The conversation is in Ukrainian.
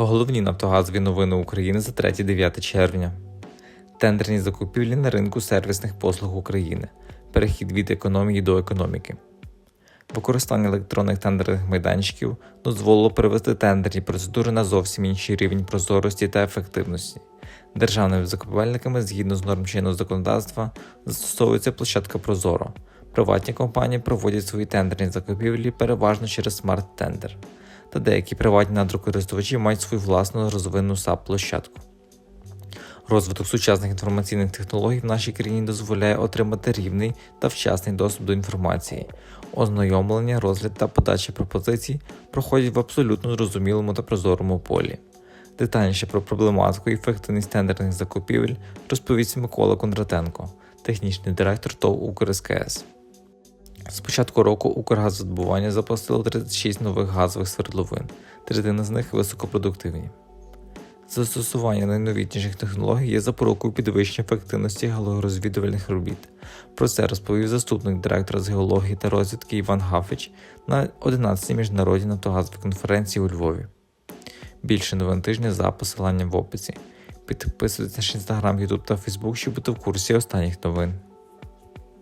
Головні нафтогазові новини України за 3-9 червня. Тендерні закупівлі на ринку сервісних послуг України. Перехід від економії до економіки. Використання електронних тендерних майданчиків дозволило перевести тендерні процедури на зовсім інший рівень прозорості та ефективності. Державними закупівельниками згідно з норм чинного законодавства застосовується площадка Прозоро. Приватні компанії проводять свої тендерні закупівлі переважно через смарт-тендер, та деякі приватні надрокористувачі мають свою власну розвинну САП-площадку. Розвиток сучасних інформаційних технологій в нашій країні дозволяє отримати рівний та вчасний доступ до інформації. Ознайомлення, розгляд та подача пропозицій проходять в абсолютно зрозумілому та прозорому полі. Детальніше про проблематику і ефективність тендерних закупівель розповість Микола Кондратенко, технічний директор ТОВ «Укрскс». З початку року Укргазвидобування запустило 36 нових газових свердловин, третина з них високопродуктивні. Застосування найновітніших технологій є запорукою підвищення ефективності геологорозвідувальних робіт. Про це розповів заступник директора з геології та розвідки Іван Гафич на 11-й міжнародній нафтогазовій конференції у Львові. Більше новин тижня за посиланням в описі. Підписуйтесь на інстаграм, Ютуб та Фейсбук, щоб бути в курсі останніх новин.